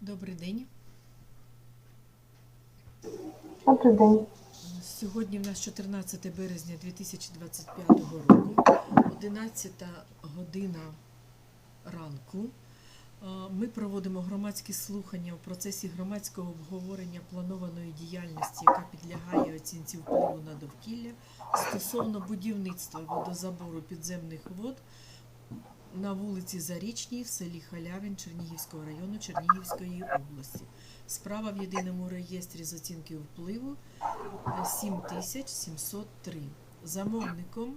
Добрий день. Добрий день. Сьогодні в нас 14 березня 2025 року, 11 година ранку. Ми проводимо громадські слухання у процесі громадського обговорення планованої діяльності, яка підлягає оцінці впливу на довкілля стосовно будівництва водозабору підземних вод на вулиці Зарічній в селі Халявин Чернігівського району Чернігівської області. Справа в єдиному реєстрі з оцінки впливу 7703. Замовником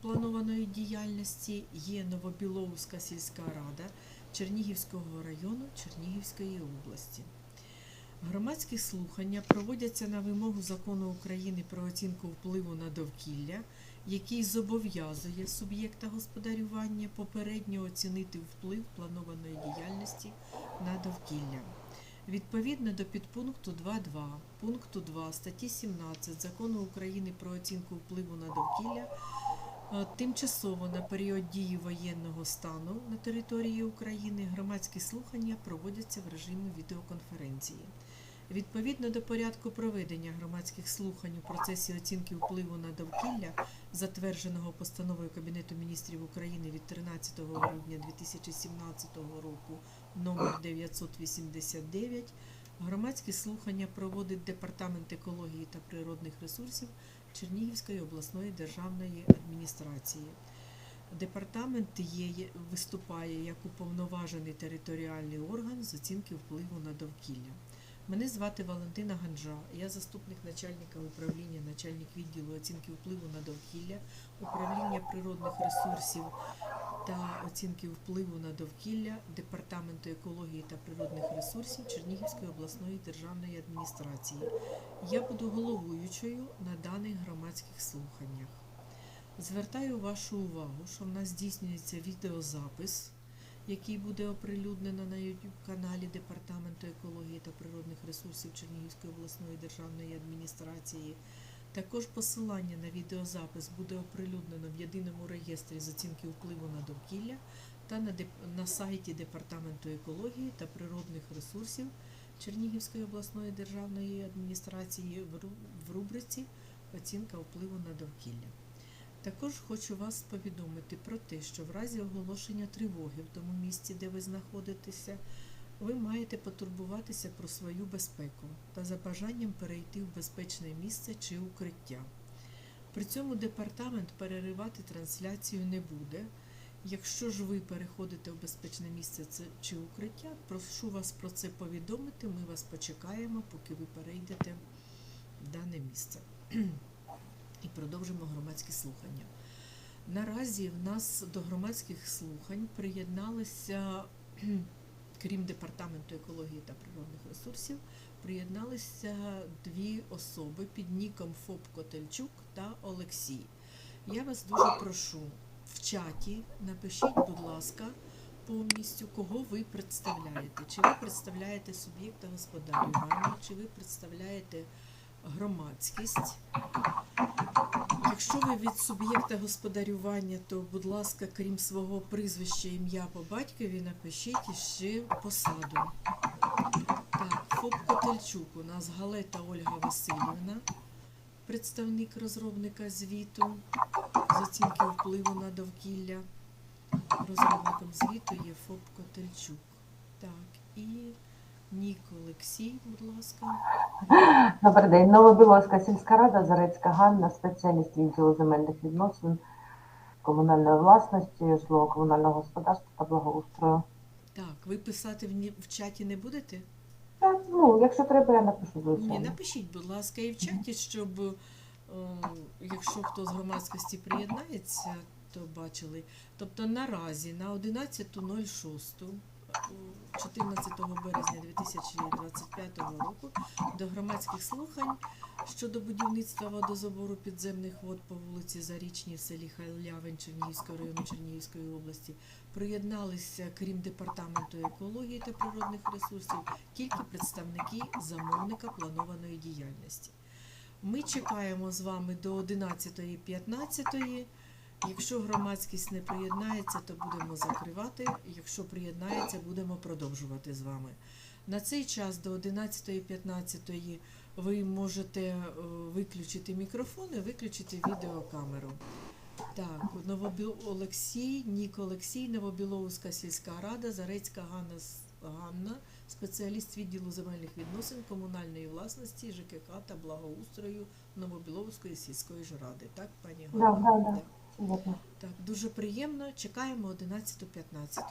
планованої діяльності є Новобіловська сільська рада Чернігівського району Чернігівської області. Громадські слухання проводяться на вимогу закону України про оцінку впливу на довкілля, який зобов'язує суб'єкта господарювання попередньо оцінити вплив планованої діяльності на довкілля. Відповідно до підпункту 2.2 пункту 2 статті 17 Закону України про оцінку впливу на довкілля е, тимчасово на період дії воєнного стану на території України громадські слухання проводяться в режимі відеоконференції. Відповідно до порядку проведення громадських слухань у процесі оцінки впливу на довкілля, затвердженого постановою Кабінету міністрів України від 13 грудня 2017 року номер 989, громадські слухання проводить Департамент екології та природних ресурсів Чернігівської обласної державної адміністрації. Департамент є, виступає як уповноважений територіальний орган з оцінки впливу на довкілля. Мене звати Валентина Ганджа. Я заступник начальника управління, начальник відділу оцінки впливу на довкілля, управління природних ресурсів та оцінки впливу на довкілля Департаменту екології та природних ресурсів Чернігівської обласної державної адміністрації. Я буду головуючою на даних громадських слуханнях. Звертаю вашу увагу, що в нас здійснюється відеозапис, який буде оприлюднено на YouTube каналі Департаменту екології та природних ресурсів Чернігівської обласної державної адміністрації. Також посилання на відеозапис буде оприлюднено в єдиному реєстрі з оцінки впливу на довкілля та на, на сайті Департаменту екології та природних ресурсів Чернігівської обласної державної адміністрації в ру- в рубриці Оцінка впливу на довкілля. Також хочу вас повідомити про те, що в разі оголошення тривоги в тому місці, де ви знаходитеся, ви маєте потурбуватися про свою безпеку та за бажанням перейти в безпечне місце чи укриття. При цьому департамент переривати трансляцію не буде. Якщо ж ви переходите в безпечне місце чи укриття, прошу вас про це повідомити. Ми вас почекаємо, поки ви перейдете в дане місце. І продовжимо громадські слухання. Наразі в нас до громадських слухань приєдналися, крім департаменту екології та природних ресурсів, приєдналися дві особи під ніком ФОП Котельчук та Олексій. Я вас дуже прошу в чаті напишіть, будь ласка, повністю, кого ви представляєте. Чи ви представляєте суб'єкта господарювання, чи ви представляєте громадськість. Якщо ви від суб'єкта господарювання, то, будь ласка, крім свого прізвища, ім'я по батькові, напишіть іще посаду. Так, ФОП Котельчук у нас Галета Ольга Васильівна, представник розробника звіту з оцінки впливу на довкілля. Розробником звіту є ФОП Котельчук. Так, і Нік Олексій, будь ласка. Добрий день. Новобілоська сільська рада, Зарецька Ганна, спеціаліст відділу земельних відносин, комунальної власності, житлово-комунального господарства та благоустрою. Так, ви писати в, ні- в чаті не будете? Та, Ну, якщо треба, я напишу Ні, напишіть, будь ласка, і в чаті, щоб е, якщо хто з громадськості приєднається, то бачили. Тобто наразі на 11.06 е, 14 березня 2025 року до громадських слухань щодо будівництва водозабору підземних вод по вулиці Зарічній в селі Халявин Чернігівського району Чернігівської області приєдналися, крім департаменту екології та природних ресурсів, тільки представники замовника планованої діяльності. Ми чекаємо з вами до 11.15. Якщо громадськість не приєднається, то будемо закривати. Якщо приєднається, будемо продовжувати з вами. На цей час до 11.15 ви можете е, виключити мікрофон і виключити відеокамеру. Так, Новобіл Олексій, Нік Олексій, Новобіловська сільська рада, Зарецька Ганна, Ганна, спеціаліст відділу земельних відносин, комунальної власності, ЖКХ та благоустрою Новобіловської сільської ж ради. Так, пані Да, Ганна? да, да. Вірно. Так, дуже приємно. Чекаємо 11.15.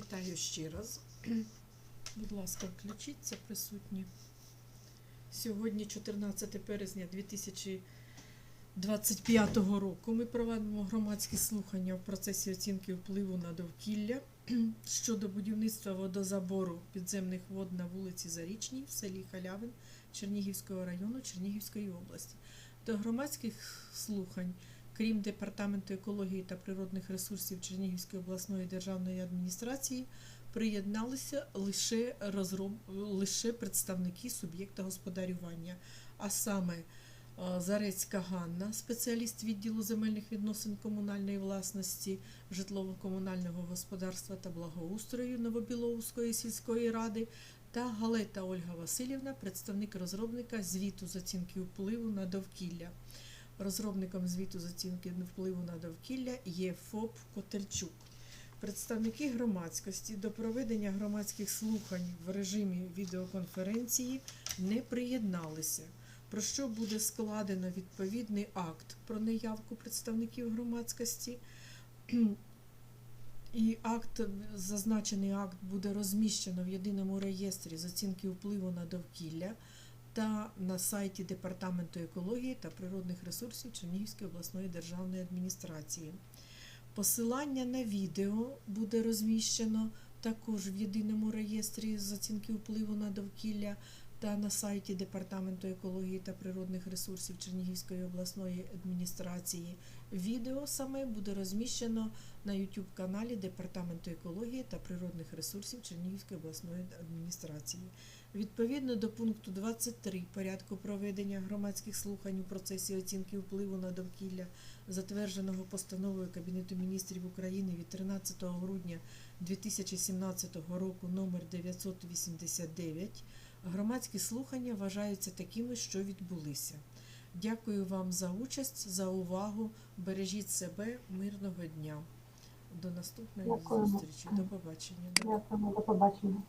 Вітаю ще раз. Будь ласка, включіться присутні. Сьогодні, 14 березня 2025 року, ми проводимо громадські слухання в процесі оцінки впливу на довкілля щодо будівництва водозабору підземних вод на вулиці Зарічній в селі Халявин Чернігівського району Чернігівської області. До громадських слухань крім Департаменту екології та природних ресурсів Чернігівської обласної державної адміністрації, приєдналися лише, розроб... лише представники суб'єкта господарювання, а саме е, Зарецька Ганна, спеціаліст відділу земельних відносин комунальної власності, житлово-комунального господарства та благоустрою Новобіловської сільської ради, та Галета Ольга Васильівна, представник розробника звіту з оцінки впливу на довкілля. Розробником звіту з оцінки впливу на довкілля є ФОП Котельчук. Представники громадськості до проведення громадських слухань в режимі відеоконференції не приєдналися, про що буде складено відповідний акт про неявку представників громадськості. І акт, зазначений акт буде розміщено в єдиному реєстрі з оцінки впливу на довкілля та на сайті Департаменту екології та природних ресурсів Чернігівської обласної державної адміністрації. Посилання на відео буде розміщено також в єдиному реєстрі з оцінки впливу на довкілля та на сайті Департаменту екології та природних ресурсів Чернігівської обласної адміністрації. Відео саме буде розміщено на YouTube каналі Департаменту екології та природних ресурсів Чернігівської обласної адміністрації. Відповідно до пункту 23 порядку проведення громадських слухань у процесі оцінки впливу на довкілля, затвердженого постановою Кабінету міністрів України від 13 грудня 2017 року номер 989, громадські слухання вважаються такими, що відбулися. Дякую вам за участь, за увагу. Бережіть себе, мирного дня. До наступної Дякуємо. зустрічі. До побачення. Дякуємо, до побачення.